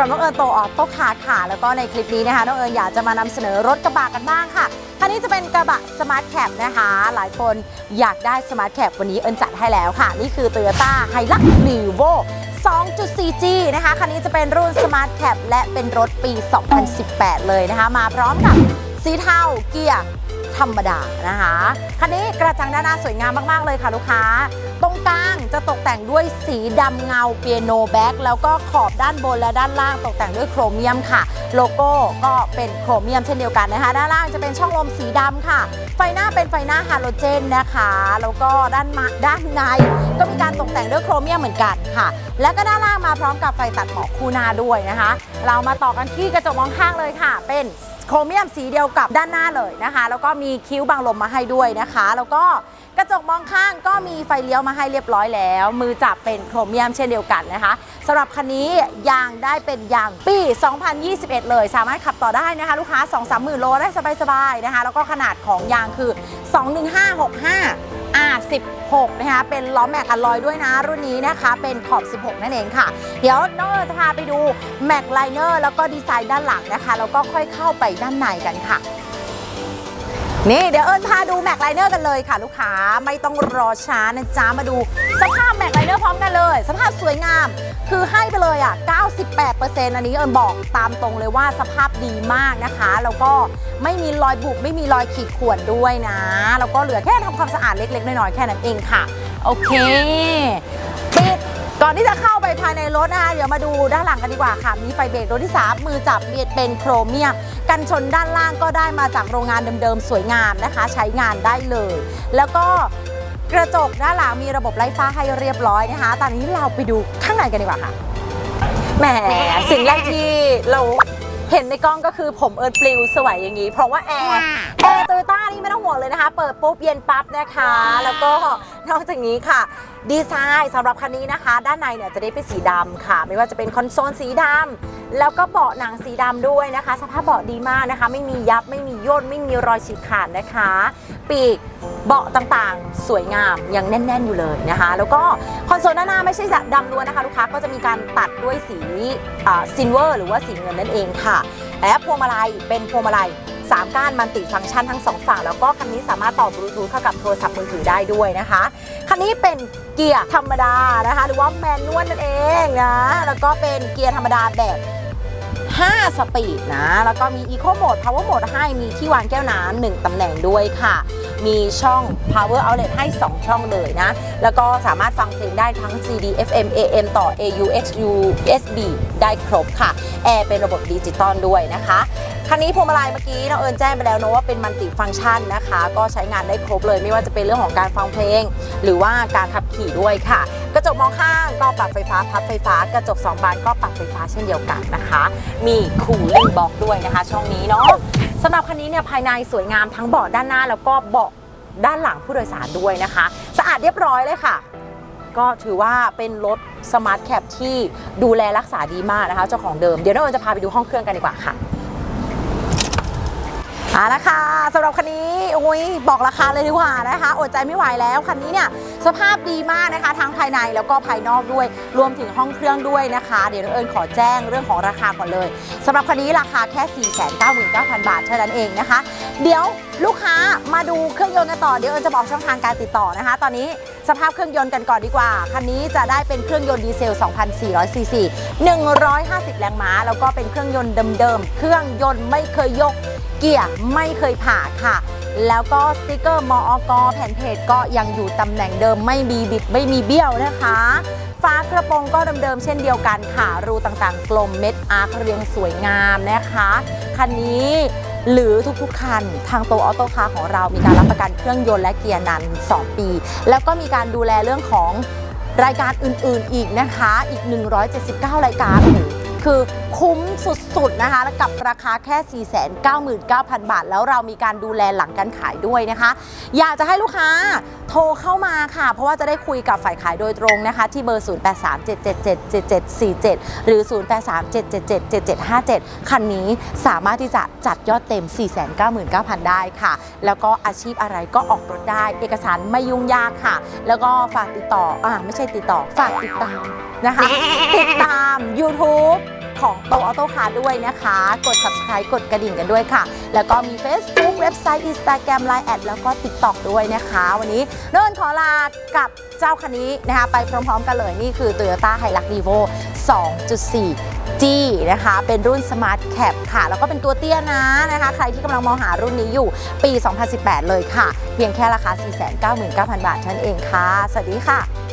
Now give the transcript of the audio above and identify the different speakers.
Speaker 1: รับน้องเอิญโตออกโต้คาร์ค่ะ แล้วก็ในคลิปนี้นะคะน้องเอิญอยากจะมานำเสนอรถกระบะกันบ้างค่ะคันนี้จะเป็นกระบะสมาร์ทแคปนะคะ หลายคนอยากได้สมาร์ทแคปวันนี้เอิญจัดให้แล้วค่ะ นี่คือ Toyota h i l u x r e v o 2.4G นะคะ คันนี้จะเป็นรุ่น Smart Cap และเป็นรถปี 2018 เลยนะคะ มาพร้อมกับสีเทาเกียร์ ธรรมดานะคะคันนี้กระจังด้านหน้าสวยงามมาก ๆ เลยค่ะลูกค้า ตรงกลางจะตกแต่งด้วยสีดำเงาเปียโนแบ็กแล้วก็ขอบด้านบนและด้านล่างตกแต่งด้วยโครเมียมค่ะ โลโก้ก็เป็นโครเมียมเช่นเดียวกันนะคะ ด้านล่างจะเป็นช่องลมสีดำค่ะ ไฟหน้าเป็นไฟหน้าฮาโลเจนนะคะ แล้วก็ด้านมาด้านในก็มีการตกแต่งด้วยโครเมียมเหมือนกันค่ะ และก็ด้านล่างมาพร้อมกับไฟตัดหมอกคู่หน้าด้วยนะคะ เรามาต่อกันที่กระจกมองข้างเลยค่ะ เป็น โครเมียมสีเดียวกับด้านหน้าเลยนะคะ แล้วก็มีคิ้วบังลมมาให้ด้วยนะคะ แล้วก็กระจกมองข้างก็มีไฟเลี้ยวมาให้เรียบร้อยแล้ว มือจับเป็นโครเมียมเช่นเดียวกันนะคะสำหรับคันนี้ยางได้เป็นยางปี 2021 เลย สามารถขับต่อได้นะคะ ลูกค้า 2-3 หมื่นโลได้สบายๆนะคะ แล้วก็ขนาดของยางคือ 21565 R16 นะคะ เป็นล้อแม็กอะลอยด้วยนะ รุ่นนี้นะคะ เป็นขอบ 16 นั่นเองค่ะ เดี๋ยวน้องเอิญจะพาไปดูแม็กไลเนอร์แล้วก็ดีไซน์ด้านหลังนะคะ แล้วก็ค่อยเข้าไปด้านในกันค่ะ นี่เดี๋ยวเอิญพาดูแม็กไลเนอร์กันเลยค่ะ ลูกค้าไม่ต้องรอช้านะจ๊ะมาดูสภาพแม็กไลเนอร์พร้อมกันเลย สภาพสวยงาม คือให้ไปเลยอะ 98%อันนี้เอิญบอกตามตรงเลยว่าสภาพดีมากนะคะ แล้วก็ไม่มีรอยบุบไม่มีรอยขีดข่วนด้วยนะ แล้วก็เหลือแค่ทำความสะอาดเล็กๆน้อยๆแค่นั้นเองค่ะ โอเคปิดก่อนที่จะเข้า ไปภายในรถนะคะเดี๋ยวมาดูด้านหลังกันดีกว่าค่ะ มีไฟเบรกรถที่ 3 มือจับเป็นโครเมียม กันชนด้านล่างก็ได้มาจากโรงงานเดิมๆ สวยงามนะคะ ใช้งานได้เลย แล้วก็กระจกด้านหลังมีระบบไร้ฟ้าให้เรียบร้อยนะคะ ตอนนี้เราไปดูข้างในกันดีกว่าค่ะ แหมสิ่งแรกที่เรา เห็นในกล้องก็คือผมเอิร์ธปลิวสวยอย่างนี้ เพราะว่าแอร์แอร์โตโยต้านี่ไม่ต้องห่วงเลยนะคะ เปิดปุ๊บเย็นปั๊บนะคะ แล้วก็นอกจากนี้ค่ะ ดีไซน์สำหรับคันนี้นะคะ ด้านในเนี่ยจะได้เป็นสีดำค่ะ ไม่ว่าจะเป็นคอนโซลสีดำแล้วก็เบาะหนังสีดำด้วยนะคะ สภาพเบาะดีมากนะคะ ไม่มียับไม่มีย่นไม่มีรอยฉีกขาดนะคะ ปีก เบาะต่างๆ สวยงามยังแน่น ๆ อยู่เลยนะคะ แล้วก็คอนโซลด้านหน้าไม่ใช่ดำล้วนนะคะลูกค้าก็จะมีการตัดด้วยสีซินเวอร์หรือว่าสีเงินนั่นเองค่ะและพวงมาลัยเป็นพวงมาลัย3ก้านมันติฟังก์ชันทั้ง2ฝั่งแล้วก็คันนี้สามารถต่อบลูทูธเข้ากับโทรศัพท์มือถือได้ด้วยนะคะ คันนี้เป็นเกียร์ธรรมดานะคะ หรือว่าแมนนวลนั่นเองนะแล้วก็เป็นเกียร์ธรรมดาแบบ 5 สปีดนะ แล้วก็มี Eco Mode Power Mode ให้มีที่วางแก้วน้ำหนึ่งตำแหน่งด้วยค่ะ มีช่อง Power Outlet ให้ 2 ช่องเลยนะ แล้วก็สามารถฟังเพลงได้ทั้ง CD FM AM ต่อ AUX USB ได้ครบค่ะ แอร์เป็นระบบดิจิตอลด้วยนะคะคันนี้พวงมาลัยเมื่อกี้น้องเอิญแจ้งไปแล้วเนอะว่าเป็นมัลติฟัง c t ชันนะคะ ก็ใช้งานได้ครบเลยไม่ว่าจะเป็นเรื่องของการฟังเพลง หรือว่าการขับขี่ด้วยค่ะ กระจกมองข้างก็ปรับไฟฟ้าพับไฟฟ้ากระจกสองบานก็ปรับไฟฟ้าเช่นเดียวกันนะคะมีคูลิ่งบ็อกด้วยนะคะ ช่องนี้เนาะสำหรับคันนี้เนี่ยภายในสวยงามทั้งเบาะด้านหน้า แล้วก็เบาะด้านหลังผู้โดยสารด้วยนะคะ สะอาดเรียบร้อยเลยค่ะ ก็ถือว่าเป็นรถสมาร์ทแคปที่ดูแลรักษาดีมากนะคะ เจ้าของเดิม เดี๋ยวเอิญจะพาไปดูห้องเครื่องกันดีกว่าค่ะ เอาละค่ะสำหรับคันนี้โอ้ยบอกราคาเลยดีกว่านะคะอดใจไม่ไหวแล้วคันนี้เนี่ยสภาพดีมากนะคะทั้งภายในแล้วก็ภายนอกด้วยรวมถึงห้องเครื่องด้วยนะคะ เดี๋ยวน้องเอิญขอแจ้งเรื่องของราคาก่อนเลยสำหรับคันนี้ราคาแค่ 499,000 บาทเท่านั้นเองนะคะ เดี๋ยวลูกค้ามาดูเครื่องยนต์กันต่อเดี๋ยวเอิญจะบอกช่องทางการติดต่อนะคะ ตอนนี้สภาพเครื่องยนต์กันก่อนดีกว่า คันนี้จะได้เป็นเครื่องยนต์ดีเซล 2,400 ซีซี 150 แรงม้า แล้วก็เป็นเครื่องยนต์เดิมๆ เครื่องยนต์ไม่เคยยกเกียร์ไม่เคยผ่าค่ะ แล้วก็สติกเกอร์มอกแผ่นเพจก็ยังอยู่ตำแหน่งเดิมไม่มีบิดไม่มีเบี้ยวนะคะฝากระโปรงก็เดิมๆเช่นเดียวกันค่ะ รูต่างๆ กลมเม็ดอาร์คเรียงสวยงามนะคะ คันนี้หรือทุกๆ คัน ทางโตออโต้คาร์ของเรามีการรับประกันเครื่องยนต์และเกียร์นาน 2 ปี แล้วก็มีการดูแลเรื่องของรายการอื่นๆอีกนะคะ อีก 179 รายการ คือคุ้มสุดๆนะคะและกับราคาแค่ 499,000 บาท แล้วเรามีการดูแลหลังการขายด้วยนะคะ อยากจะให้ลูกค้าโทรเข้ามาค่ะ เพราะว่าจะได้คุยกับฝ่ายขายโดยตรงนะคะ ที่เบอร์ 0837777747 หรือ 0837777757 คันนี้สามารถที่จะจัดยอดเต็ม 499,000 ได้ค่ะ แล้วก็อาชีพอะไรก็ออกรถได้ เอกสารไม่ยุ่งยากค่ะ แล้วก็ฝากติดต่ออ่าไม่ใช่ติดต่อฝากติดตามนะคะ ติดตาม YouTube ของโตออโต้คาร์ด้วยนะคะ กด subscribe กดกระดิ่งกันด้วยค่ะ แล้วก็มี Facebook เว็บไซต์ Instagram Line แอดแล้วก็ TikTok ด้วยนะคะ วันนี้เดินขอลากับเจ้าคันนี้นะคะไปพร้อมๆกันเลยนี่คือ Toyota Hilux Revo 2.4 G นะคะ เป็นรุ่น Smart Cap ค่ะ แล้วก็เป็นตัวเตี้ยนะนะคะ ใครที่กำลังมองหารุ่นนี้อยู่ปี 2018 เลยค่ะ เพียงแค่ราคา 499,000 บาทเท่านั้นเองค่ะ สวัสดีค่ะ